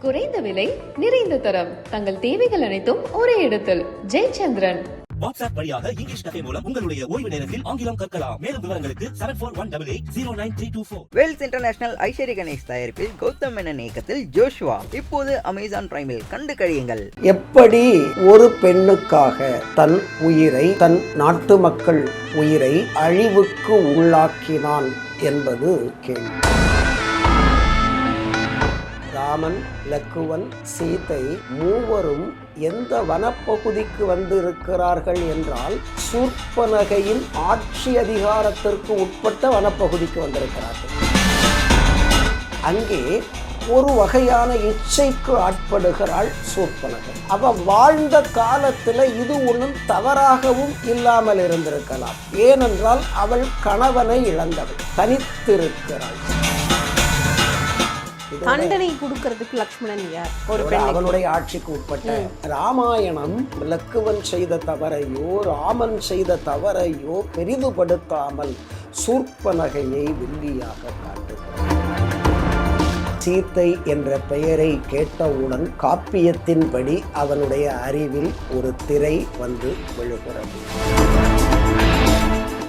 குறைந்த விலை நிறைந்த தரம். தங்கள் தேவைகள் அனைத்தும் ஒரே இடத்தில். ஜெயச்சந்திரன். வாட்ஸ்அப் வழியாக இங்கிலீஷ் கதை மூலம் உங்களுடைய ஓய்வு நேரத்தில் ஆங்கிலம் கற்கலாம். மேலும் விவரங்களுக்கு seven four one double eight zero nine three two four Vels International Aishwarya Ganesh தயாரிப்பில் கௌதம் மேனன் இயக்கத்தில் ஜோஷுவா. இப்போது அமேசான் பிரைமில் கண்டு கழியுங்கள். எப்படி ஒரு பெண்ணுக்காக தன் உயிரை தன் நாட்டு மக்கள் உயிரை அழிவுக்கு உள்ளாக்கினான் என்பது கேள்வி. ராமன் லக்குவன் சீதை மூவரும் எந்த வனப்பகுதிக்கு வந்திருக்கிறார்கள் என்றால் சூர்ப்பனகையின் ஆட்சி அதிகாரத்திற்கு உட்பட்ட வனப்பகுதிக்கு வந்திருக்கிறார்கள். அங்கே ஒரு வகையான இச்சைக்கு ஆட்படுகிறாள் சூர்பனகை அவ வாழ்ந்த காலத்தில் இது ஒன்றும் தவறாகவும் இல்லாமல் இருந்திருக்கலாம். ஏனென்றால் அவள் கணவனை இழந்தவள். தனித்திருக்கிறாள். தண்டனை கொடுக்கறதுக்கு லக்ஷ்மணன் யார்? ஒரு அவனுடைய ஆட்சிக்கு உட்பட்ட ராமாயணம் லக்குவன் செய்த தவறையோ ராமன் செய்த தவறையோ பெரிதுபடுத்தாமல் சூர்ப்பனகையை வெள்ளியாக காட்டுகிறார் சீத்தை என்ற பெயரை கேட்டவுடன் காப்பியத்தின்படி அவனுடைய அறிவில் ஒரு திரை வந்து விழுகிறது.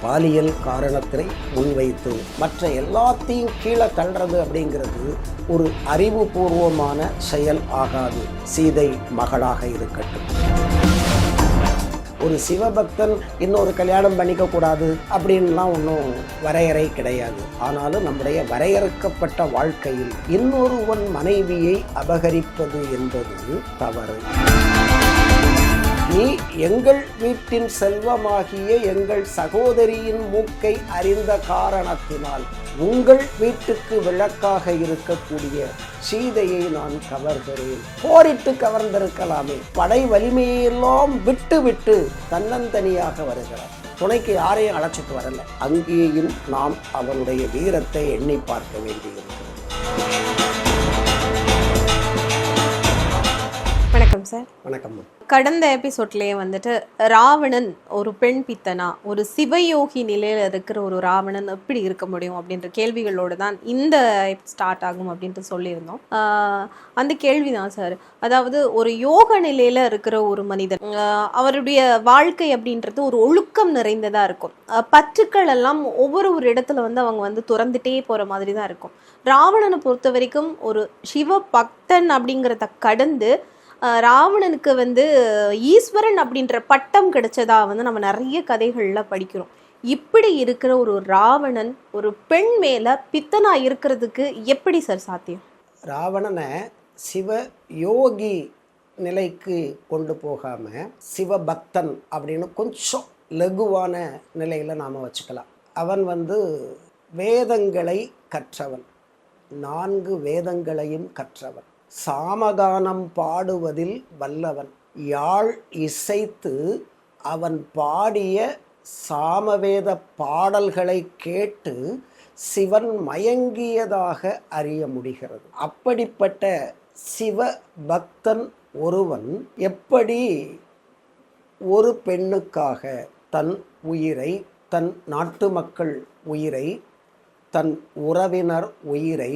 பாலியல் காரணத்தை முன்வைத்து மற்ற எல்லாத்தையும் கீழே தள்ளுறது அப்படிங்கிறது ஒரு அறிவுபூர்வமான செயல் ஆகாது. சீதை மகளாக இருக்கட்டும். ஒரு சிவபக்தன் இன்னொரு கல்யாணம் பண்ணிக்க கூடாது அப்படின்லாம் ஒன்றும் வரையறை கிடையாது. ஆனாலும் நம்முடைய வரையறுக்கப்பட்ட வாழ்க்கையில் இன்னொருவன் மனைவியை அபகரிப்பது என்பது தவறு. நீ எங்கள் வீட்டின் செல்வமாகிய எங்கள் சகோதரியின் மூக்கை அறிந்த காரணத்தினால் உங்கள் வீட்டுக்கு விளக்காக இருக்கக்கூடிய சீதையை நான் கவர்கிறேன். போரிட்டு கவர்ந்திருக்கலாமே. படை வலிமையெல்லாம் விட்டு விட்டு தன்னந்தனியாக வருகிறார். துணைக்கு யாரையும் அழைச்சிட்டு வரல. அங்கேயும் நாம் அவனுடைய வீரத்தை எண்ணி பார்க்க வேண்டியிருக்கிறது. வணக்கம் சார். வணக்கம். கடந்த எபிசோட்லேயே வந்துட்டு ராவணன் ஒரு பெண் பித்தனா ஒரு சிவயோகி நிலையில இருக்கிற ஒரு ராவணன் எப்படி இருக்க முடியும் அப்படின்ற கேள்விகளோடு தான் இந்த ஸ்டார்ட் ஆகும் அப்படின்ட்டு சொல்லியிருந்தோம். அந்த கேள்வி தான் சார். அதாவது ஒரு யோக நிலையில இருக்கிற ஒரு மனிதன் அவருடைய வாழ்க்கை அப்படின்றது ஒரு ஒழுக்கம் நிறைந்ததா இருக்கும். பற்றுக்கள் எல்லாம் ஒவ்வொரு ஒரு இடத்துல வந்து அவங்க வந்து துறந்துட்டே போகிற மாதிரி தான் இருக்கும். ராவணனை பொறுத்த வரைக்கும் ஒரு சிவ பக்தன் அப்படிங்கிறத கடந்து ராவணனுக்கு வந்து ஈஸ்வரன் அப்படின்ற பட்டம் கிடைச்சதா வந்து நம்ம நிறைய கதைகளில் படிக்கிறோம். இப்படி இருக்கிற ஒரு ராவணன் ஒரு பெண் மேலே பித்தனா இருக்கிறதுக்கு எப்படி சார் சாத்தியம்? ராவணனை சிவ யோகி நிலைக்கு கொண்டு போகாமல் சிவபக்தன் அப்படின்னு கொஞ்சம் லகுவான நிலையில் நாம் வச்சுக்கலாம். அவன் வந்து வேதங்களை கற்றவன். நான்கு வேதங்களையும் கற்றவன். சாமகானம் பாடுவதில் வல்லவன். யாழ் இசைத்து அவன் பாடிய சாமவேத பாடல்களை கேட்டு சிவன் மயங்கியதாக அறிய முடிகிறது. அப்படிப்பட்ட சிவ பக்தன் ஒருவன் எப்படி ஒரு பெண்ணுக்காக தன் உயிரை தன் நாட்டு மக்கள் உயிரை தன் உறவினர் உயிரை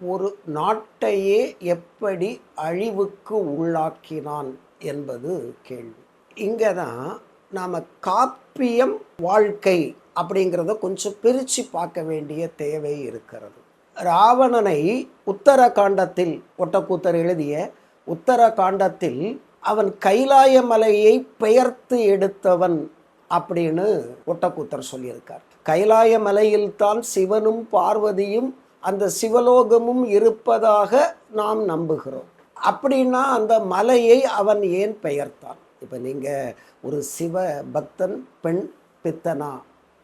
ஒரு நாட்டையே எப்படி அழிவுக்கு உள்ளாக்கினான் என்பது கேள்வி. இங்கே தான் நாம் காப்பியம் வாழ்க்கை அப்படிங்கிறத கொஞ்சம் பிரித்து பார்க்க வேண்டிய தேவை இருக்கிறது. ராவணனை உத்தரகாண்டத்தில் ஒட்டக்கூத்தர் எழுதிய உத்தரகாண்டத்தில் அவன் கைலாய மலையை பெயர்த்து எடுத்தவன் அப்படின்னு ஒட்டக்கூத்தர் சொல்லியிருக்கார். கைலாய மலையில்தான் சிவனும் பார்வதியும் அந்த சிவலோகமும் இருப்பதாக நாம் நம்புகிறோம். அப்படின்னா அந்த மலையை அவன் ஏன் பெயர்த்தான்? இப்போ நீங்கள் ஒரு சிவ பக்தன் பெண் பித்தனா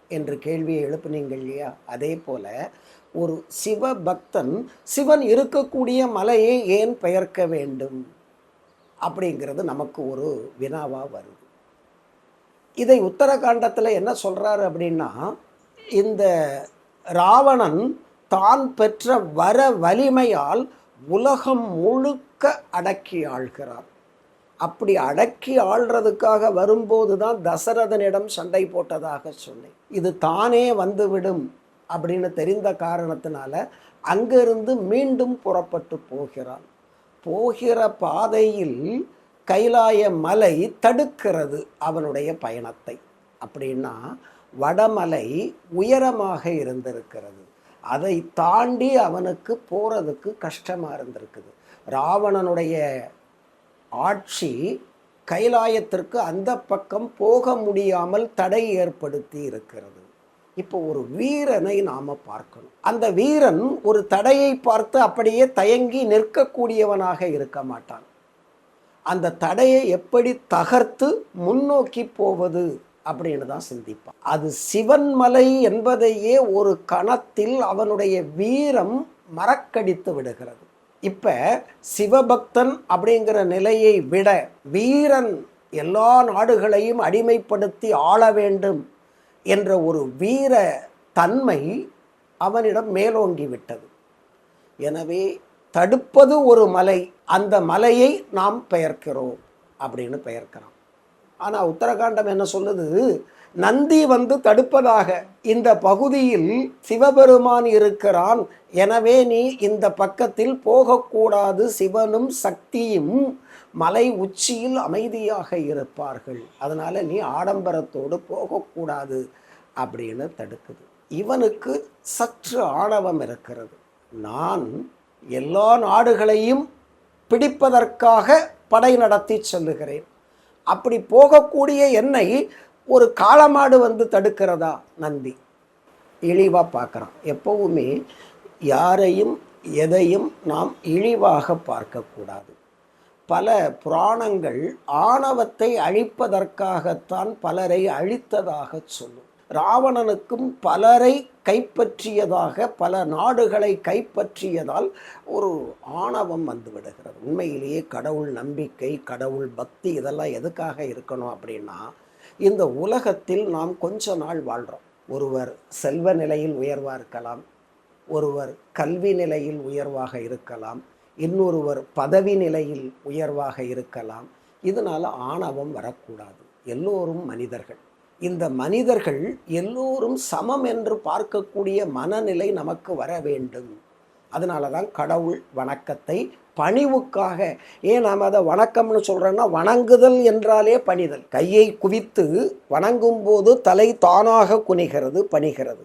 என்று கேள்வியை எழுப்புனீங்க இல்லையா? அதே போல ஒரு சிவ பக்தன் சிவன் இருக்கக்கூடிய மலையை ஏன் பெயர்க்க வேண்டும்? அப்படிங்கிறது நமக்கு ஒரு வினாவாக வருது. இதை உத்தரகாண்டத்தில் என்ன சொல்கிறாரு அப்படின்னா இந்த ராவணன் தான் பெற்ற வர வலிமையால் உலகம் முழுக்க அடக்கி ஆள்கிறார். அப்படி அடக்கி ஆள்றதுக்காக வரும்போது தான் தசரதனிடம் சண்டை போட்டதாக சொன்னேன். இது தானே வந்துவிடும் அப்படின்னு தெரிந்த காரணத்தினால அங்கிருந்து மீண்டும் புறப்பட்டு போகிறான். போகிற பாதையில் கைலாய மலை தடுக்கிறது அவனுடைய பயணத்தை. அப்படின்னா வடமலை உயரமாக இருந்திருக்கிறது. அதை தாண்டி அவனுக்கு போகிறதுக்கு கஷ்டமாக இருந்திருக்குது. ராவணனுடைய ஆட்சி கைலாயத்திற்கு அந்த பக்கம் போக முடியாமல் தடை ஏற்படுத்தி இருக்கிறது. இப்போ ஒரு வீரனை நாம் பார்க்கணும். அந்த வீரன் ஒரு தடையை பார்த்து அப்படியே தயங்கி நிற்கக்கூடியவனாக இருக்க மாட்டான். அந்த தடையை எப்படி தகர்த்து முன்னோக்கி போவது? அப்படின்னு தான் சிந்திப்பான். அது சிவன்மலை என்பதையே ஒரு கணத்தில் அவனுடைய வீரம் மறக்கடித்து விடுகிறது. இப்ப சிவபக்தன் அப்படிங்கிற நிலையை விட வீரன் எல்லா நாடுகளையும் அடிமைப்படுத்தி ஆள வேண்டும் என்ற ஒரு வீர தன்மை அவனிடம் மேலோங்கி விட்டது. எனவே தடுப்பது ஒரு மலை அந்த மலையை நாம் பெயர்க்கிறோம் அப்படின்னு பெயர்க்கிறான். ஆனால் உத்தரகாண்டம் என்ன சொல்லுது? நந்தி வந்து தடுப்பதாக. இந்த பகுதியில் சிவபெருமான் இருக்கிறான். எனவே நீ இந்த பக்கத்தில் போகக்கூடாது. சிவனும் சக்தியும் மலை உச்சியில் அமைதியாக இருப்பார்கள். அதனால் நீ ஆடம்பரத்தோடு போகக்கூடாது அப்படின்னு தடுக்குது. இவனுக்கு சற்று ஆணவம் இருக்கிறது. நான் எல்லா நாடுகளையும் பிடிப்பதற்காக படை நடத்தி செல்லுகிறேன். அப்படி போகக்கூடிய என்னை ஒரு காளமாடு வந்து தடுக்கிறதா நந்தி? இழிவாக பார்க்குறான். எப்போவுமே யாரையும் எதையும் நாம் இழிவாக பார்க்கக்கூடாது. பல புராணங்கள் ஆணவத்தை அழிப்பதற்காகத்தான் பலரை அழித்ததாக சொல்லும். ராவணனுக்கும் பலரை கைப்பற்றியதாக பல நாடுகளை கைப்பற்றியதால் ஒரு ஆணவம் வந்து விடுகிறது உண்மையிலேயே கடவுள் நம்பிக்கை கடவுள் பக்தி இதெல்லாம் எதுக்காக இருக்கணும் அப்படின்னா இந்த உலகத்தில் நாம் கொஞ்ச நாள் வாழ்கிறோம் ஒருவர் செல்வ நிலையில் உயர்வாக இருக்கலாம் ஒருவர் கல்வி நிலையில் உயர்வாக இருக்கலாம் இன்னொருவர் பதவி நிலையில் உயர்வாக இருக்கலாம். இதனால் ஆணவம் வரக்கூடாது. எல்லோரும் மனிதர்கள். இந்த மனிதர்கள் எல்லோரும் சமம் என்று பார்க்கக்கூடிய மனநிலை நமக்கு வர வேண்டும். அதனால தான் கடவுள் வணக்கத்தை பணிவுக்காக ஏன் நாம் அதை வணக்கம்னு சொல்கிறோன்னா வணங்குதல் என்றாலே பணிதல். கையை குவித்து வணங்கும் போது தலை தானாக குனிகிறது பணிகிறது.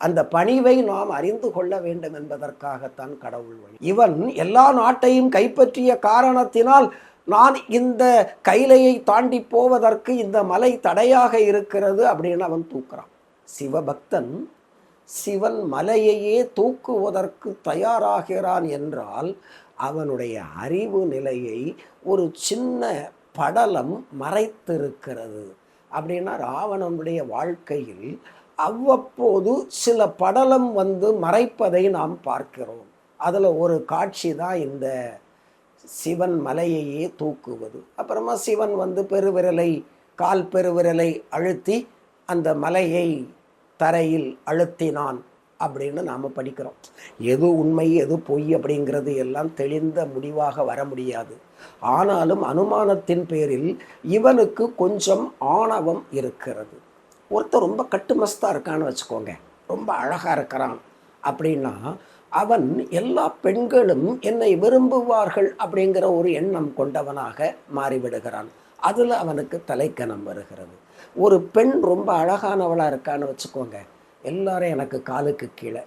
அந்த பணிவை நாம் அறிந்து கொள்ள வேண்டும் என்பதற்காகத்தான் கடவுள் வழி இவன் எல்லா நாட்டையும் கைப்பற்றிய காரணத்தினால் நான் இந்த கைலையை தாண்டி போவதற்கு இந்த மலை தடையாக இருக்கிறது அப்படின்னு அவன் தூக்குறான். சிவபக்தன் சிவன் மலையையே தூக்குவதற்கு தயாராகிறான் என்றால் அவனுடைய அறிவு நிலையை ஒரு சின்ன படலம் மறைத்திருக்கிறது. அப்படின்னா ராவணனுடைய வாழ்க்கையில் அவ்வப்போது சில படலம் வந்து மறைப்பதை நாம் பார்க்கிறோம். அதில் ஒரு காட்சி தான் இந்த சிவன் மலையையே தூக்குவது. அப்புறமா சிவன் வந்து பெருவிரலை கால் பெருவிரலை அழுத்தி அந்த மலையை தரையில் அழுத்தினான் அப்படின்னு நாம் படிக்கிறோம். எது உண்மை எது பொய் அப்படிங்கிறது எல்லாம் தெளிந்த முடிவாக வர முடியாது. ஆனாலும் அனுமானத்தின் பேரில் இவனுக்கு கொஞ்சம் ஆணவம் இருக்கிறது. ஒருத்தர் ரொம்ப கட்டுமஸ்தாக இருக்கான்னு வச்சுக்கோங்க. ரொம்ப அழகாக இருக்கிறான் அப்படின்னா அவன் எல்லா பெண்களும் என்னை விரும்புவார்கள் அப்படிங்கிற ஒரு எண்ணம் கொண்டவனாக மாறிவிடுகிறான். அதில் அவனுக்கு தலைக்கணம் வருகிறது. ஒரு பெண் ரொம்ப அழகானவளாக இருக்கான்னு வச்சுக்கோங்க. எல்லாரும் எனக்கு காலுக்கு கீழே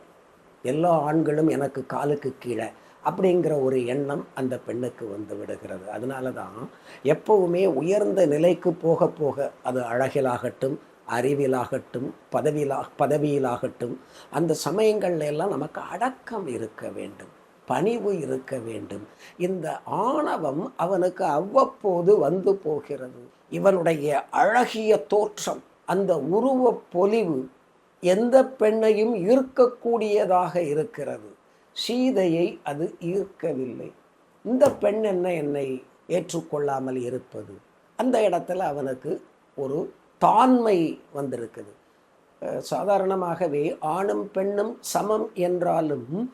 எல்லா ஆண்களும் எனக்கு காலுக்கு கீழே அப்படிங்கிற ஒரு எண்ணம் அந்த பெண்ணுக்கு வந்து விடுகிறது. அதனால தான் எப்பவுமே உயர்ந்த நிலைக்கு போக போக அது அழகிலாகட்டும் அறிவிலாகட்டும் பதவியிலா பதவியிலாகட்டும் அந்த சமயங்கள்ல எல்லாம் நமக்கு அடக்கம் இருக்க வேண்டும் பணிவு இருக்க வேண்டும். இந்த ஆணவம் அவனுக்கு அவ்வப்போது வந்து போகிறது. இவனுடைய அழகிய தோற்றம் அந்த உருவ பொலிவு எந்த பெண்ணையும் ஈர்க்கக்கூடியதாக இருக்கிறது. சீதையை அது ஈர்க்கவில்லை. இந்த பெண் என்ன என்னை ஏற்றுக்கொள்ளாமல் இருப்பது? அந்த இடத்துல அவனுக்கு ஒரு தாண்மை வந்திருக்குது. சாதாரணமாகவே ஆணும் பெண்ணும் சமம் என்றாலும்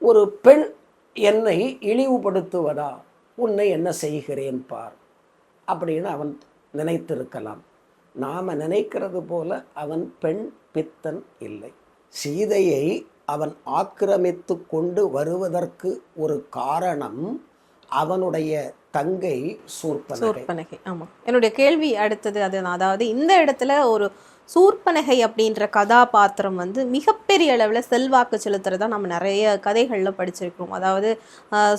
ஒரு பெண் என்னை இழிவுபடுத்துவதா? உன்னை என்ன செய்கிறேன் பார். அப்படின்னு அவன் நினைத்திருக்கலாம். நாம் நினைக்கிறது போல அவன் பெண் பித்தன் இல்லை. சீதையை அவன் ஆக்கிரமித்து கொண்டு வருவதற்கு ஒரு காரணம் அவனுடைய தங்கை சூர்பனகை. சூர்பனகை ஆமா. என்னுடைய கேள்வி அடுத்தது அதுதான் அதாவது இந்த இடத்துல ஒரு சூர்பனகை அப்படின்ற கதாபாத்திரம் வந்து மிகப்பெரிய அளவில் செல்வாக்கு செலுத்துறதா நம்ம நிறைய கதைகளில் படிச்சிருக்கிறோம். அதாவது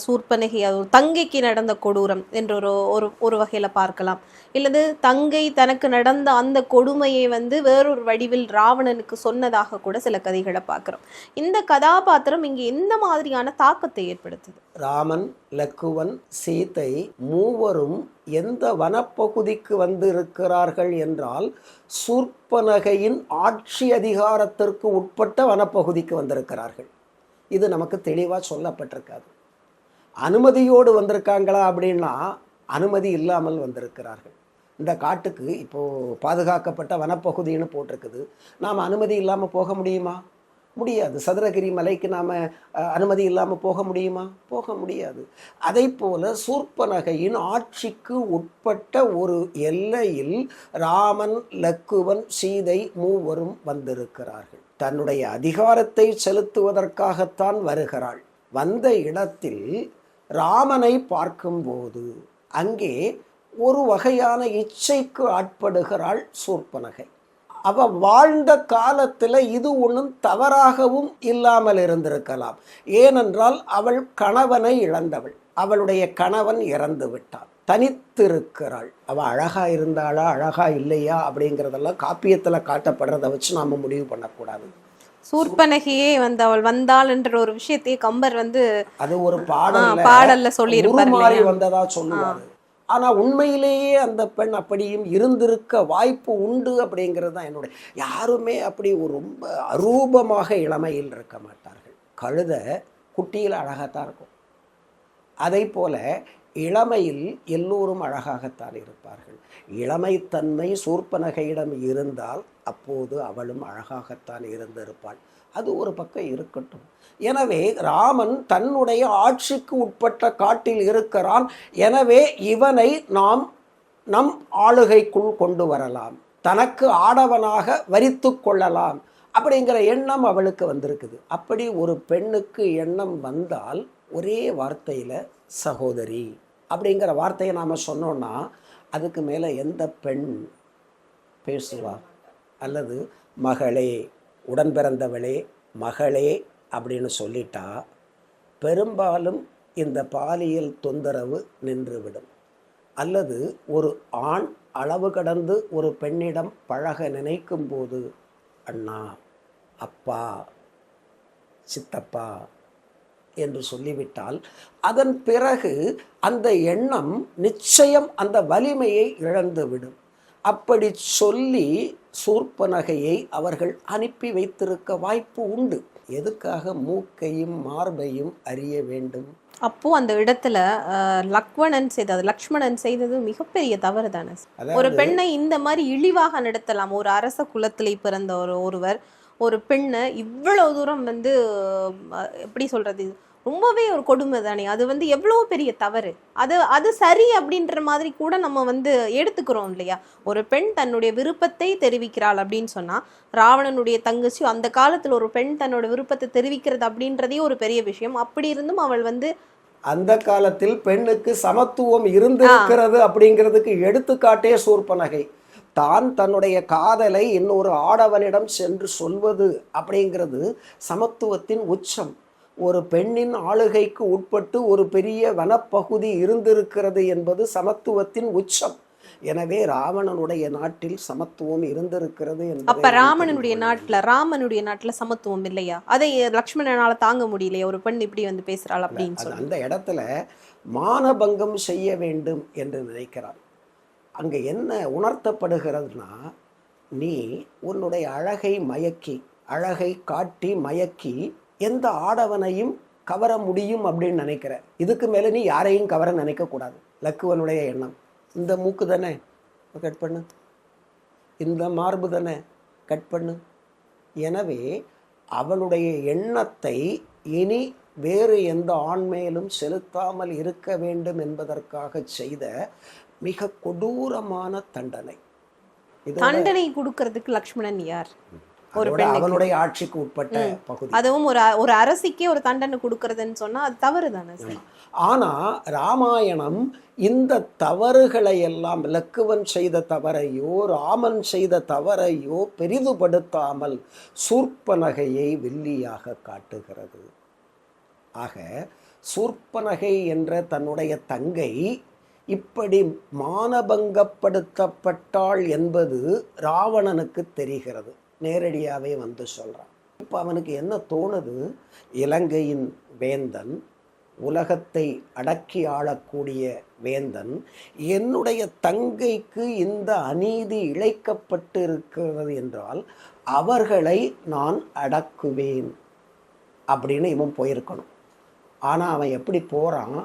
சூர்பனகை அது தங்கைக்கு நடந்த கொடூரம் என்ற ஒரு ஒரு ஒரு வகையில் பார்க்கலாம். இல்லது தங்கை தனக்கு நடந்த அந்த கொடுமையை வந்து வேறொரு வடிவில் ராவணனுக்கு சொன்னதாக கூட சில கதைகளை பார்க்குறோம். இந்த கதாபாத்திரம் இங்கே எந்த மாதிரியான தாக்கத்தை ஏற்படுத்துது? ராமன் லக்குவன் சீதை மூவரும் எந்த வனப்பகுதிக்கு வந்திருக்கிறார்கள் என்றால் சூர்ப்பனகையின் ஆட்சி அதிகாரத்திற்கு உட்பட்ட வனப்பகுதிக்கு வந்திருக்கிறார்கள். இது நமக்கு தெளிவாக சொல்லப்பட்டிருக்காது. அனுமதியோடு வந்திருக்காங்களா அப்படின்னா அனுமதி இல்லாமல் வந்திருக்கிறார்கள். இந்த காட்டுக்கு இப்போது பாதுகாக்கப்பட்ட வனப்பகுதின்னு போட்டிருக்குது. நாம் அனுமதி இல்லாமல் போக முடியுமா? முடியாது. சதுரகிரி மலைக்கு நாம் அனுமதி இல்லாமல் போக முடியுமா? போக முடியாது. அதை போல சூர்ப்பனகையின் ஆட்சிக்கு உட்பட்ட ஒரு எல்லையில் ராமன் லக்குவன் சீதை மூவரும் வந்திருக்கிறார்கள். தன்னுடைய அதிகாரத்தை செலுத்துவதற்காகத்தான் வருகிறாள். வந்த இடத்தில் ராமனை பார்க்கும்போது அங்கே ஒரு வகையான இச்சைக்கு ஆட்படுகிறாள் சூர்ப்பனகை அவ வாழ்ந்த காலத்தில் இது ஒன்றும் தவறாகவும் இல்லாமல் இருந்திருக்கலாம். ஏனென்றால் அவள் கணவனை இழந்தவள். அவளுடைய கணவன் இறந்து விட்டான். தனித்திருக்கிறாள். அவ அழகா இருந்தாளா அழகா இல்லையா அப்படிங்கிறதெல்லாம் காப்பியத்தில் காட்டப்படுறதை வச்சு நாம முடிவு பண்ணக்கூடாது. சூர்பனகையே வந்து அவள் வந்தாள் என்ற ஒரு விஷயத்தையே கம்பர் வந்து அது ஒரு பாடல்ல பாடல்ல இல்லையா? வந்ததா சொல்லுவாரு. ஆனால் உண்மையிலேயே அந்த பெண் அப்படியும் இருந்திருக்க வாய்ப்பு உண்டு அப்படிங்கிறது தான் என்னுடைய யாருமே அப்படி ஒரு ரொம்ப அரூபமாக இளமையில் இருக்க மாட்டார்கள். கழுத குட்டியில் அழகாகத்தான் இருக்கும். அதை போல் இளமையில் எல்லோரும் அழகாகத்தான் இருப்பார்கள். இளமைத்தன்மை சூர்பனகையிடம் இருந்தால் அப்போது அவளும் அழகாகத்தான் இருந்திருப்பாள். அது ஒரு பக்கம் இருக்கட்டும். எனவே ராமன் தன்னுடைய ஆட்சிக்கு உட்பட்ட காட்டில் இருக்கிறான். எனவே இவனை நாம் நம் ஆளுகைக்குள் கொண்டு வரலாம். தனக்கு ஆடவனாக வரித்து கொள்ளலாம் அப்படிங்கிற எண்ணம் அவளுக்கு வந்திருக்குது. அப்படி ஒரு பெண்ணுக்கு எண்ணம் வந்தால் ஒரே வார்த்தையில் சகோதரி அப்படிங்கிற வார்த்தையை நாம் சொன்னோன்னா அதுக்கு மேலே எந்த பெண் பேசுவா? அல்லது மகளே உடன் பிறந்தவளே மகளே அப்படின்னு சொல்லிட்டா பெரும்பாலும் இந்த பாலியல் தொந்தரவு நின்றுவிடும். அல்லது ஒரு ஆண் அளவு கடந்து ஒரு பெண்ணிடம் பழக நினைக்கும் போது அண்ணா அப்பா சித்தப்பா என்று சொல்லிவிட்டால் அதன் பிறகு அந்த எண்ணம் நிச்சயம் அந்த வலிமையை இழந்துவிடும். அப்படி சொல்லி சூர்ப்பனகையை அவர்கள் அனுப்பி வைத்திருக்க வாய்ப்பு உண்டு. எதுக்காக மூக்கையும் மார்பையும் அறிய வேண்டும்? அப்போ அந்த இடத்துல லக்வணன் செய்தது லக்ஷ்மணன் செய்தது மிகப்பெரிய தவறு தானே ஒரு பெண்ணை இந்த மாதிரி இழிவாக நடத்தலாம். ஒரு அரச குலத்திலே பிறந்த ஒரு ஒருவர் ஒரு பெண்ணை இவ்வளவு தூரம் வந்து எப்படி சொல்றது? ரொம்பவே ஒரு கொடுமை தானே. அது வந்து எவ்வளவு பெரிய தவறு. அது அது சரி அப்படின்ற மாதிரி கூட நம்ம வந்து எடுத்துக்கிறோம் இல்லையா? ஒரு பெண் தன்னுடைய விருப்பத்தை தெரிவிக்கிறாள் அப்படின்னு சொன்னா ராவணனுடைய தங்கச்சி அந்த காலத்துல ஒரு பெண் தன்னோட விருப்பத்தை தெரிவிக்கிறது அப்படின்றதே ஒரு பெரிய விஷயம். அப்படி இருந்தும் அவள் வந்து அந்த காலத்தில் பெண்ணுக்கு சமத்துவம் இருந்திருக்கிறது அப்படிங்கிறதுக்கு எடுத்துக்காட்டே சூர்ப்பனகை தான் தன்னுடைய காதலை இன்னொரு ஆடவனிடம் சென்று சொல்வது அப்படிங்கிறது சமத்துவத்தின் உச்சம். ஒரு பெண்ணின் ஆளுகைக்கு உட்பட்டு ஒரு பெரிய வனப்பகுதி இருந்திருக்கிறது என்பது சமத்துவத்தின் உச்சம். எனவே ராவணனுடைய நாட்டில் சமத்துவம் இருந்திருக்கிறது அப்ப ராமனுடைய நாட்டுல ராமனுடைய நாட்டுல சமத்துவம் இல்லையா? அதை லக்ஷ்மணனால தாங்க முடியலையா ஒரு பெண் இப்படி வந்து பேசுறாள் அப்படின்னு அந்த இடத்துல மானபங்கம் செய்ய வேண்டும் என்று நினைக்கிறான் அங்க என்ன உணர்த்தப்படுகிறதுனா நீ உன்னுடைய அழகை மயக்கி அழகை காட்டி மயக்கி எந்த ஆடவனையும் கவர முடியும் அப்படின்னு நினைக்கிற இதுக்கு மேலே நீ யாரையும் கவர நினைக்கக்கூடாது. லக்குவனுடைய எண்ணம். இந்த மூக்கு தானே? கட் பண்ணு. இந்த மார்பு தானே? கட் பண்ணு. எனவே அவளுடைய எண்ணத்தை இனி வேறு எந்த ஆண் மேலும் செலுத்தாமல் இருக்க வேண்டும் என்பதற்காக செய்த மிக கொடூரமான தண்டனை. தண்டனை கொடுக்கறதுக்கு லக்ஷ்மணன் யார்? ஒரு. அவனுடைய ஆட்சிக்கு உட்பட்ட பகுதி. அதுவும் ஒரு ஒரு அரசிக்கே ஒரு தண்டனை கொடுக்கறதுன்னு சொன்னா அது தவறு தானே ஆனால் ராமாயணம் இந்த தவறுகளை எல்லாம் லக்குவன் செய்த தவறையோ ராமன் செய்த தவறையோ பெரிதுபடுத்தாமல் சூர்ப்பனகையை வில்லியாக காட்டுகிறது. ஆக சூர்ப்பனகை என்ற தன்னுடைய தங்கை இப்படி மானபங்கப்படுத்தப்பட்டாள் என்பது ராவணனுக்கு தெரிகிறது. நேரடியாகவே வந்து சொல்கிறான் இப்போ அவனுக்கு என்ன தோணுது? இலங்கையின் வேந்தன் உலகத்தை அடக்கி ஆளக்கூடிய வேந்தன் என்னுடைய தங்கைக்கு இந்த அநீதி இழைக்கப்பட்டு இருக்கிறது என்றால் அவர்களை நான் அடக்குவேன் அப்படின்னு இவன் போயிருக்கணும். ஆனால் அவன் எப்படி போகிறான்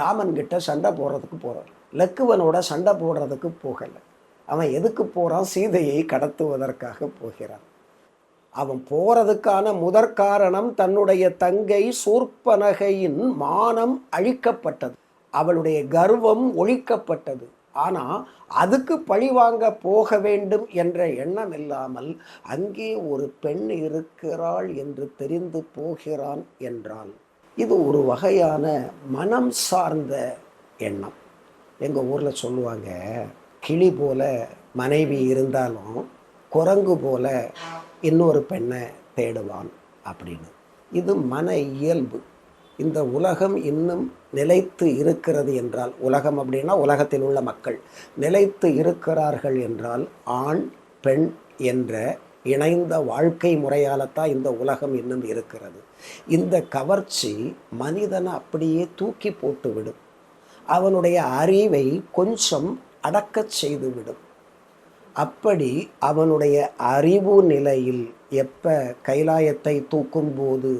ராமன்கிட்ட சண்டை போடுறதுக்கு போகிறான் லக்குவனோட சண்டை போடுறதுக்கு போகலை. அவன் எதுக்கு போகிறான் சீதையை கடத்துவதற்காக போகிறான். அவன் போறதுக்கான முதற் காரணம் தன்னுடைய தங்கை சூர்பனகையின் மானம் அழிக்கப்பட்டது. அவளுடைய கர்வம் ஒழிக்கப்பட்டது. ஆனால் அதுக்கு பழிவாங்க போக வேண்டும் என்ற எண்ணம் இல்லாமல் அங்கே ஒரு பெண் இருக்கிறாள் என்று தெரிந்து போகிறான் என்றால் இது ஒரு வகையான மனம் சார்ந்த எண்ணம். எங்கள் ஊரில் சொல்லுவாங்க கிளி போல மனைவி இருந்தாலும் குரங்கு போல இன்னொரு பெண்ணை தேடுவான் அப்படின்னு. இது மன இயல்பு. இந்த உலகம் இன்னும் நிலைத்து இருக்கிறது என்றால் உலகம் அப்படின்னா உலகத்தில் உள்ள மக்கள் நிலைத்து இருக்கிறார்கள் என்றால் ஆண் பெண் என்ற இணைந்த வாழ்க்கை முறையால்தான் இந்த உலகம் இன்னும் இருக்கிறது. இந்த கவர்ச்சி மனிதனை அப்படியே தூக்கி போட்டுவிடும். அவனுடைய அறிவை கொஞ்சம் அடக்கச் செய்துவிடும். அப்படி அவனுடைய அறிவு நிலையில் எப்ப கைலாயத்தை தூக்கும்போது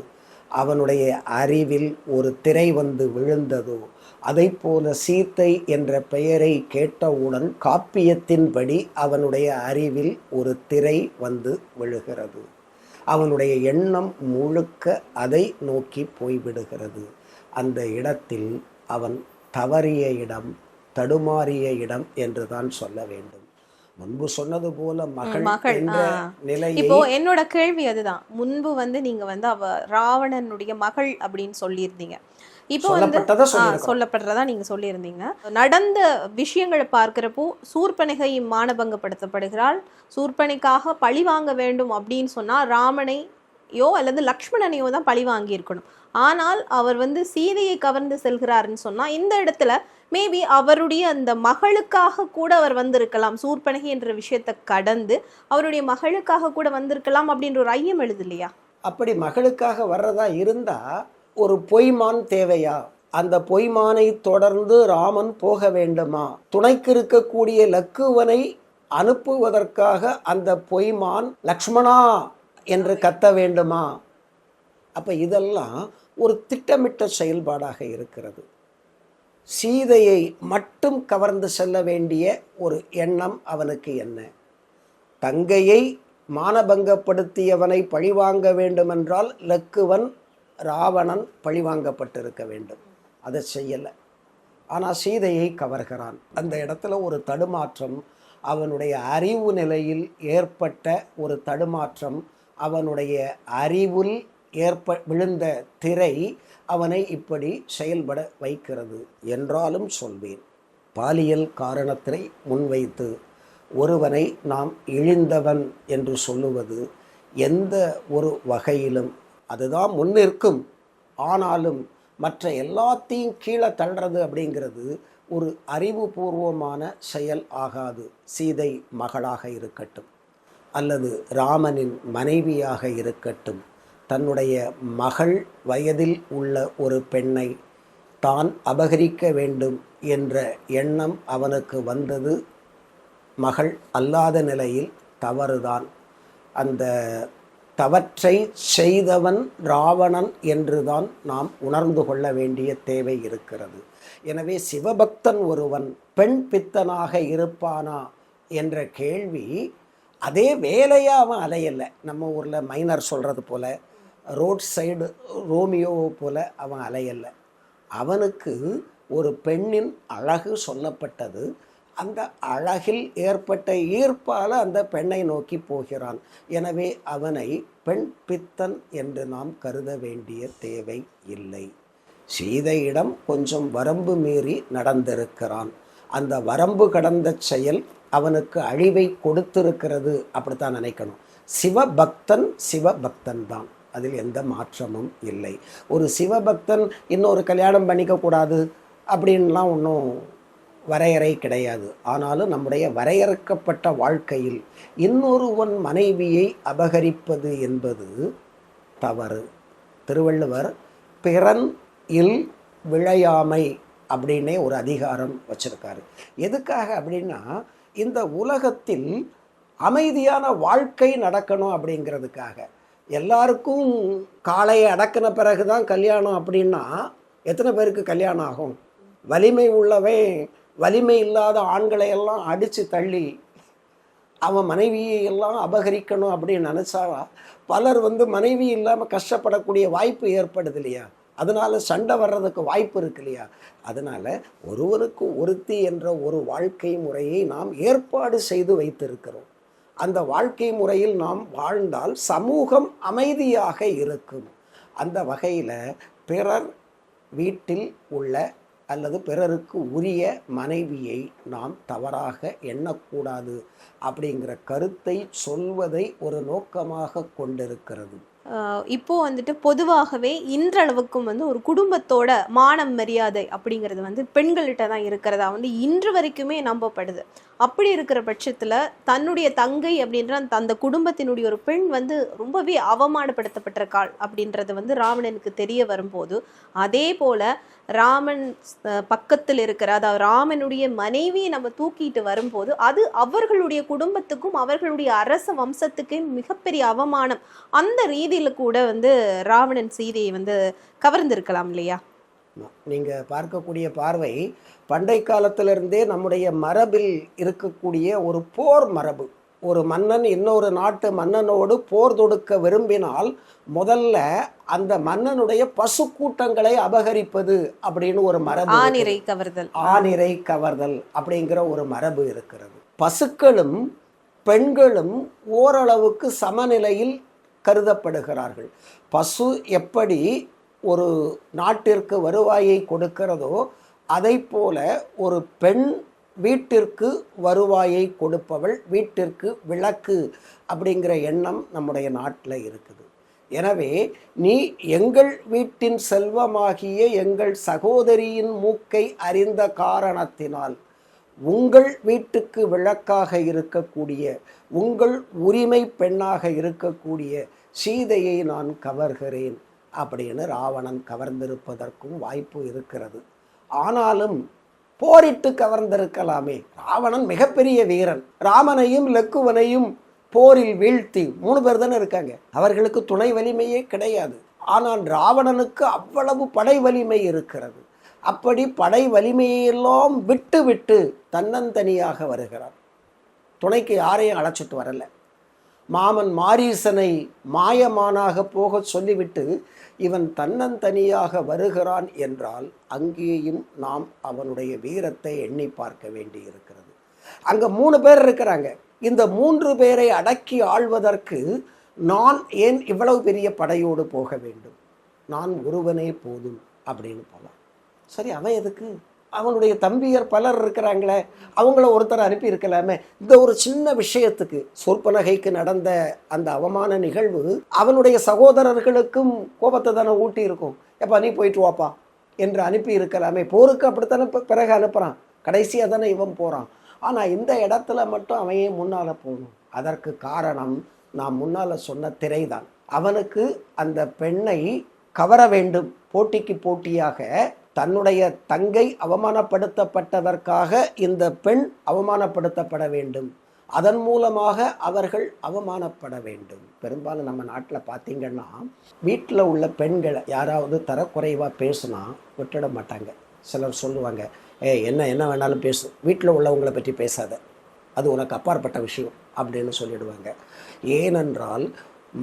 அவனுடைய அறிவில் ஒரு திரை வந்து விழுந்ததோ அதை போல சீத்தை என்ற பெயரை கேட்டவுடன் காப்பியத்தின்படி அவனுடைய அறிவில் ஒரு திரை வந்து விழுகிறது. அவனுடைய எண்ணம் முழுக்க அதை நோக்கி போய்விடுகிறது. அந்த இடத்தில் அவன் தவறிய இடம் தடுமாறிய இடம் என்றுதான் சொல்ல வேண்டும். முன்பு சொன்னது போல மகள் என்ற. நிலையை இப்போ என்னோட கேள்வி அதுதான். முன்பு வந்து நீங்க வந்து அவ ராவணனுடைய மகள் அப்படின்னு சொல்லியிருந்தீங்க. இப்போ வந்து. சொல்லப்படுறதா நீங்க சொல்லியிருந்தீங்க. நடந்த விஷயங்களை பார்க்கிறப்போ சூர்பனகை மானபங்கப்படுத்தப்படுகிறாள். சூர்பனைக்காக பழி வாங்க வேண்டும் அப்படின்னு சொன்னா ராமனையோ அல்லது லக்ஷ்மணனையோ தான் பழி வாங்கி இருக்கணும் ஆனால் அவர் வந்து சீதையை கவர்ந்து செல்கிறாருன்னு சொன்னா இந்த இடத்துல மேபி அவருடைய அந்த மகளுக்காக கூட அவர் வந்திருக்கலாம். சூர்பனகி என்ற விஷயத்தை கடந்து அவருடைய மகளுக்காக கூட வந்திருக்கலாம் அப்படின்ற ஒரு ஐயம் எழுது இல்லையா அப்படி மகளுக்காக வர்றதா இருந்தா ஒரு பொய்மான் தேவையா? அந்த பொய்மானை தொடர்ந்து ராமன் போக வேண்டுமா? துணைக்கு இருக்கக்கூடிய லக்குவனை அனுப்புவதற்காக அந்த பொய்மான் லக்ஷ்மணா என்று கத்த வேண்டுமா? அப்ப இதெல்லாம் ஒரு திட்டமிட்ட செயல்பாடாக இருக்கிறது. சீதையை மட்டும் கவர்ந்து செல்ல வேண்டிய ஒரு எண்ணம் அவனுக்கு என்ன? தங்கையை மானபங்கப்படுத்தியவனை பழிவாங்க வேண்டுமென்றால் லக்குவன் ராவணன் பழிவாங்கப்பட்டிருக்க வேண்டும். அதை செய்யலை. ஆனால் சீதையை கவர்கிறான். அந்த இடத்துல ஒரு தடுமாற்றம் அவனுடைய அறிவு நிலையில் ஏற்பட்ட ஒரு தடுமாற்றம் அவனுடைய அறிவில் ஏற்ப விழுந்த திரை அவனை இப்படி செயல்பட வைக்கிறது என்றாலும் சொல்வேன். பாலியல் காரணத்தை முன்வைத்து ஒருவனை நாம் இழிந்தவன் என்று சொல்லுவது எந்த ஒரு வகையிலும் அதுதான் முன்னிற்கும் ஆனாலும் மற்ற எல்லாத்தையும் கீழே தள்ளுறது அப்படிங்கிறது ஒரு அறிவுபூர்வமான செயல் ஆகாது. சீதை மகளாக இருக்கட்டும் அல்லது ராமனின் மனைவியாக இருக்கட்டும். தன்னுடைய மகள் வயதில் உள்ள ஒரு பெண்ணை தான் அபகரிக்க வேண்டும் என்ற எண்ணம் அவனுக்கு வந்தது. மகள் அல்லாத நிலையில் தவறுதான். அந்த தவற்றை செய்தவன் ராவணன் என்றுதான் நாம் உணர்ந்து கொள்ள வேண்டிய தேவை இருக்கிறது. எனவே சிவபக்தன் ஒருவன் பெண் பித்தனாக இருப்பானா என்ற கேள்வி அதே வேலையாக அவன் அலையலை. நம்ம ஊரில் மைனர் சொல்கிறது போல ரோட் சைடு ரோமியோ போல அவன் அலையலை அவனுக்கு ஒரு பெண்ணின் அழகு சொல்லப்பட்டது அந்த அழகில் ஏற்பட்ட ஈர்ப்பால் அந்த பெண்ணை நோக்கி போகிறான். எனவே அவனை பெண் பித்தன் என்று நாம் கருத வேண்டிய தேவை இல்லை. சீதையிடம் கொஞ்சம் வரம்பு மீறி நடந்திருக்கிறான். அந்த வரம்பு கடந்த செயல் அவனுக்கு அழிவை கொடுத்திருக்கிறது அப்படித்தான் நினைக்கணும். சிவபக்தன் சிவபக்தன் தான் அதில் எந்த மாற்றமும் இல்லை. ஒரு சிவபக்தன் இன்னொரு கல்யாணம் பண்ணிக்கக்கூடாது அப்படின்லாம் ஒன்றும் வரையறை கிடையாது. ஆனாலும் நம்முடைய வரையறுக்கப்பட்ட வாழ்க்கையில் இன்னொருவன் மனைவியை அபகரிப்பது என்பது தவறு. திருவள்ளுவர் பிறன் இல் விழையாமை அப்படின்னே ஒரு அதிகாரம் வச்சுருக்காரு. எதுக்காக அப்படின்னா இந்த உலகத்தில் அமைதியான வாழ்க்கை நடக்கணும் அப்படிங்கிறதுக்காக. எல்லாருக்கும் காளையை அடக்கின பிறகு தான் கல்யாணம் அப்படின்னா எத்தனை பேருக்கு கல்யாணம் ஆகும்? வலிமை உள்ளவன் வலிமை இல்லாத ஆண்களை எல்லாம் அடித்து தள்ளி அவன் மனைவியை எல்லாம் அபகரிக்கணும் அப்படின்னு நினச்சா பலர் வந்து மனைவி இல்லாமல் கஷ்டப்படக்கூடிய வாய்ப்பு ஏற்படுது இல்லையா? அதனால் சண்டை வர்றதுக்கு வாய்ப்பு இருக்கு இல்லையா? அதனால் ஒருவருக்கு ஒருத்தி என்ற ஒரு வாழ்க்கை முறையை நாம் ஏற்பாடு செய்து வைத்திருக்கிறோம். அந்த வாழ்க்கை முறையில் நாம் வாழ்ந்தால் சமூகம் அமைதியாக இருக்கும். அந்த வகையில் பிறர் வீட்டில் உள்ள அல்லது பிறருக்கு உரிய மனைவியை நாம் தவறாக எண்ணக்கூடாது அப்படிங்கிற கருத்தை சொல்வதை ஒரு நோக்கமாக கொண்டிருக்கிறது. இப்போது வந்துட்டு பொதுவாகவே இன்றளவுக்கும் வந்து ஒரு குடும்பத்தோட மானம் மரியாதை அப்படிங்கிறது வந்து பெண்கள்கிட்ட தான் இருக்கிறதா வந்து இன்று வரைக்குமே நம்பப்படுது. அப்படி இருக்கிற பட்சத்தில் தன்னுடைய தங்கை அப்படின்ற அந்த- அந்த குடும்பத்தினுடைய ஒரு பெண் வந்து ரொம்பவே அவமானப்படுத்தப்பட்டிருக்காள் அப்படின்றது வந்து ராவணனுக்கு தெரிய வரும்போது அதே போல் ராமன் பக்கத்தில் இருக்கிற அதாவது ராமனுடைய மனைவியை நம்ம தூக்கிட்டு வரும்போது அது அவர்களுடைய குடும்பத்துக்கும் அவர்களுடைய அரச வம்சத்துக்கும் மிகப்பெரிய அவமானம். அந்த ரீதியில் கூட வந்து ராவணன் சீதையை வந்து கவர்ந்திருக்கலாம் இல்லையா? நீங்கள் பார்க்கக்கூடிய பார்வை பண்டை காலத்திலிருந்தே நம்முடைய மரபில் இருக்கக்கூடிய ஒரு போர் மரபு. ஒரு மன்னன் இன்னொரு நாட்டு மன்னனோடு போர் தொடுக்க விரும்பினால் முதல்ல அந்த மன்னனுடைய பசுக்கூட்டங்களை அபகரிப்பது அப்படின்னு ஒரு மரபு. ஆனிரை கவர்தல். ஆணிரை கவர்தல் அப்படிங்கிற ஒரு மரபு இருக்கிறது. பசுக்களும் பெண்களும் ஓரளவுக்கு சமநிலையில் கருதப்படுகிறார்கள். பசு எப்படி ஒரு நாட்டிற்கு வருவாயை கொடுக்கிறதோ அதை போல ஒரு பெண் வீட்டிற்கு வருவாயை கொடுப்பவள் வீட்டிற்கு விளக்கு அப்படிங்கிற எண்ணம் நம்முடைய நாட்டில் இருக்குது. எனவே நீ எங்கள் வீட்டின் செல்வமாகிய எங்கள் சகோதரியின் மூக்கை அறிந்த காரணத்தினால் உங்கள் வீட்டுக்கு விளக்காக இருக்கக்கூடிய உங்கள் உரிமை பெண்ணாக இருக்கக்கூடிய சீதையை நான் கவர்கிறேன் அப்படின்னு ராவணன் கவர்ந்திருப்பதற்கும் வாய்ப்பு இருக்கிறது. ஆனாலும் போரிட்டு கவர்ந்திருக்கலாமே. ராவணன் மிகப்பெரிய வீரன். ராமனையும் லக்குவனையும் போரில் வீழ்த்தி மூணு பேர் தானே இருக்காங்க. அவர்களுக்கு துணை வலிமையே கிடையாது. ஆனால் ராவணனுக்கு அவ்வளவு படை வலிமை இருக்கிறது. அப்படி படை வலிமையெல்லாம் விட்டு விட்டு தன்னந்தனியாக வருகிறார் துணைக்கு யாரையும் அழைச்சிட்டு வரலை. மாமன் மாரீசனை மாயமானாக போக சொல்லிவிட்டு இவன் தன்னந்தனியாக வருகிறான் என்றால் அங்கேயும் நாம் அவனுடைய வீரத்தை எண்ணி பார்க்க வேண்டி இருக்கிறது மூணு பேர் இருக்கிறாங்க. இந்த மூன்று பேரை அடக்கி ஆள்வதற்கு நான் ஏன் இவ்வளவு பெரிய படையோடு போக வேண்டும்? நான் ஒருவனே போதும் அப்படின்னு போலாம். சரி அவன் எதுக்கு? அவனுடைய தம்பியர் பலர் இருக்கிறாங்களே அவங்கள ஒருத்தர் அனுப்பி இருக்கலாமே. இந்த ஒரு சின்ன விஷயத்துக்கு சொற்பனகைக்கு நடந்த அந்த அவமான நிகழ்வு அவனுடைய சகோதரர்களுக்கும் கோபத்தை தானே ஊட்டி இருக்கும். எப்பா நீ போயிட்டு வாப்பா என்று அனுப்பி இருக்கலாமே. போருக்கு அப்படித்தானே பிறகு அனுப்புகிறான் கடைசியாக தானே இவன் போகிறான் ஆனால் இந்த இடத்துல மட்டும் அவன் ஏன் முன்னால் போகணும்? அதற்கு காரணம் நான் முன்னால் சொன்ன திரைதான். அவனுக்கு அந்த பெண்ணை கவர வேண்டும். போட்டிக்கு போட்டியாக தன்னுடைய தங்கை அவமானப்படுத்தப்பட்டதற்காக இந்த பெண் அவமானப்படுத்தப்பட வேண்டும். அதன் மூலமாக அவர்கள் அவமானப்பட வேண்டும். பெரும்பாலும் நம்ம நாட்டில் பார்த்தீங்கன்னா வீட்டில் உள்ள பெண்களை யாராவது தரக்குறைவாக பேசுனா விட்டுட மாட்டாங்க. சிலர் சொல்லுவாங்க ஏ என்ன என்ன வேணாலும் பேசு. வீட்டில் உள்ளவங்களை பற்றி பேசாத. அது உனக்கு அப்பாற்பட்ட விஷயம் அப்படின்னு சொல்லிடுவாங்க. ஏனென்றால்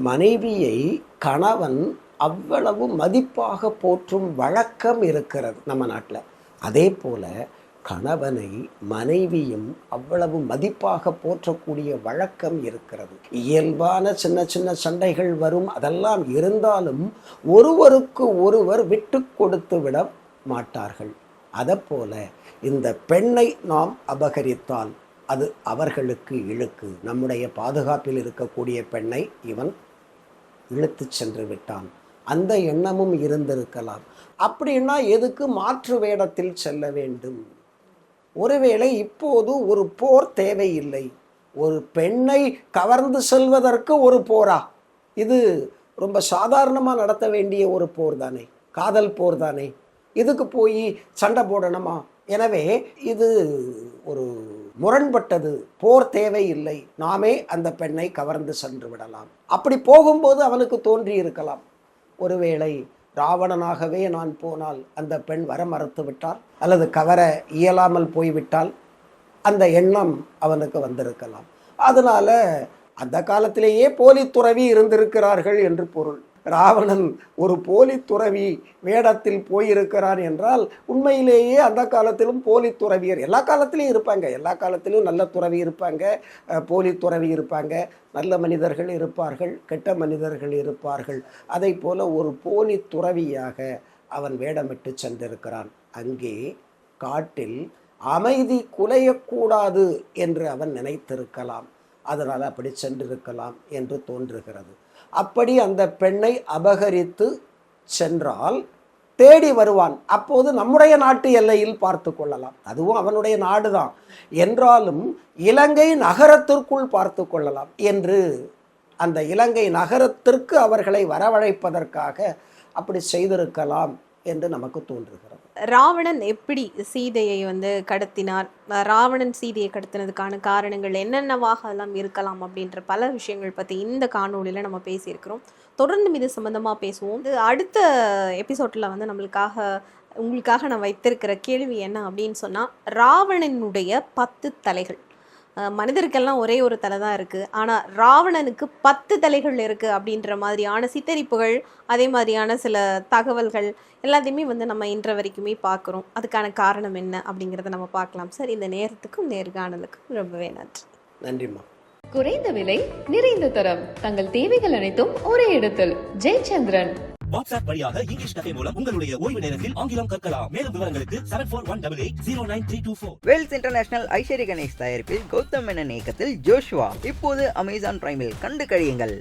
மனைவியை கணவன் அவ்வளவு மதிப்பாக போற்றும் வழக்கம் இருக்கிறது நம்ம நாட்டில். அதே போல் கணவனை மனைவியும் அவ்வளவு மதிப்பாக போற்றக்கூடிய வழக்கம் இருக்கிறது. இயல்பான சின்ன சின்ன சண்டைகள் வரும். அதெல்லாம் இருந்தாலும் ஒருவருக்கு ஒருவர் விட்டு கொடுத்து விட மாட்டார்கள். அதப்போல இந்த பெண்ணை நாம் அபகரித்தால் அது அவர்களுக்கு இழுக்கு. நம்முடைய பாதுகாப்பில் இருக்கக்கூடிய பெண்ணை இவன் இழுத்துச் சென்று விட்டான். அந்த எண்ணமும் இருந்திருக்கலாம். அப்படின்னா எதுக்கு மாற்று வேடத்தில் செல்ல வேண்டும்? ஒருவேளை இப்போது ஒரு போர் தேவையில்லை. ஒரு பெண்ணை கவர்ந்து செல்வதற்கு ஒரு போரா? இது ரொம்ப சாதாரணமாக நடத்த வேண்டிய ஒரு போர் தானே. காதல் போர் தானே. இதுக்கு போய் சண்டை போடணுமா? எனவே இது ஒரு முரண்பட்டது. போர் தேவையில்லை. நாமே அந்த பெண்ணை கவர்ந்து சென்று விடலாம். அப்படி போகும்போது அவனுக்கு தோன்றி இருக்கலாம் ஒருவேளை ராவணனாகவே நான் போனால் அந்த பெண் வர மறுத்து விட்டால் அல்லது கவர இயலாமல் போய்விட்டால் அந்த எண்ணம் அவனுக்கு வந்திருக்கலாம். அதனால் அந்த காலத்திலேயே போலி துறவி இருந்திருக்கிறார்கள் என்று பொருள். ராவணன் ஒரு போலி துறவி வேடத்தில் போயிருக்கிறான் என்றால் உண்மையிலேயே அந்த காலத்திலும் போலி துறவியர் எல்லா காலத்திலையும் இருப்பாங்க. எல்லா காலத்திலும் நல்ல துறவி இருப்பாங்க அஹ், போலி துறவி இருப்பாங்க நல்ல மனிதர்கள் இருப்பார்கள் கெட்ட மனிதர்கள் இருப்பார்கள். அதை போல ஒரு போலி துறவியாக அவன் வேடமிட்டு சென்றிருக்கிறான். அங்கே காட்டில் அமைதி குலையக்கூடாது என்று அவன் நினைத்திருக்கலாம். அதனால் அப்படி சென்றிருக்கலாம் என்று தோன்றுகிறது. அப்படி அந்த பெண்ணை அபகரித்து சென்றால் தேடி வருவான். அப்போது நம்முடைய நாட்டு எல்லையில் பார்த்து கொள்ளலாம். அதுவும் அவனுடைய நாடுதான். என்றாலும் இலங்கை நகரத்திற்குள் பார்த்து கொள்ளலாம் என்று அந்த இலங்கை நகரத்திற்கு அவர்களை வரவழைப்பதற்காக அப்படி செய்திருக்கலாம் என்று நமக்கு தோன்றுகிறது. ராவணன் எப்படி சீதையை வந்து கடத்தினார்? ராவணன் சீதையை கடத்தினதுக்கான காரணங்கள் என்னென்னவாக எல்லாம் இருக்கலாம் அப்படின்ற பல விஷயங்கள் பற்றி இந்த காணொளியில் நம்ம பேசியிருக்கிறோம். தொடர்ந்து இது சம்மந்தமாக பேசுவோம். இது அடுத்த எபிசோட்டில் வந்து நம்மளுக்காக உங்களுக்காக நான் வைத்திருக்கிற கேள்வி என்ன அப்படின்னு சொன்னால் ராவணனுடைய பத்து தலைகள். மனிதருக்கெல்லாம் ஒரே ஒரு தலை தான் இருக்குது ஆனால் ராவணனுக்கு பத்து தலைகள் இருக்குது அப்படின்ற மாதிரியான சித்தரிப்புகள் அதே மாதிரியான சில தகவல்கள் எல்லாத்தையுமே வந்து நம்ம இன்ற வரைக்குமே பார்க்குறோம் அதுக்கான காரணம் என்ன அப்படிங்கிறத நம்ம பார்க்கலாம் சார் இந்த நேரத்துக்கும் நேர்காணலுக்கும் ரொம்பவே நன்றி. நன்றிம்மா குறைந்த விலை நிறைந்த தரம். தங்கள் தேவைகள் அனைத்தும் ஒரே இடத்தில். ஜெயச்சந்திரன். வாட்ஸ்அப் வழியாக இங்கிலீஷ் கஃபே மூலம் உங்களுடைய ஓய்வு நேரத்தில் ஆங்கிலம் கற்கலாம். மேலும் விவரங்களுக்கு seven four one double eight zero nine three two four Vels International Aishwarya Ganesh தயாரிப்பில் கௌதம் மேனன் இயக்கத்தில் ஜோஷுவா. இப்போது அமேசான் பிரைமில் கண்டு கழியுங்கள்.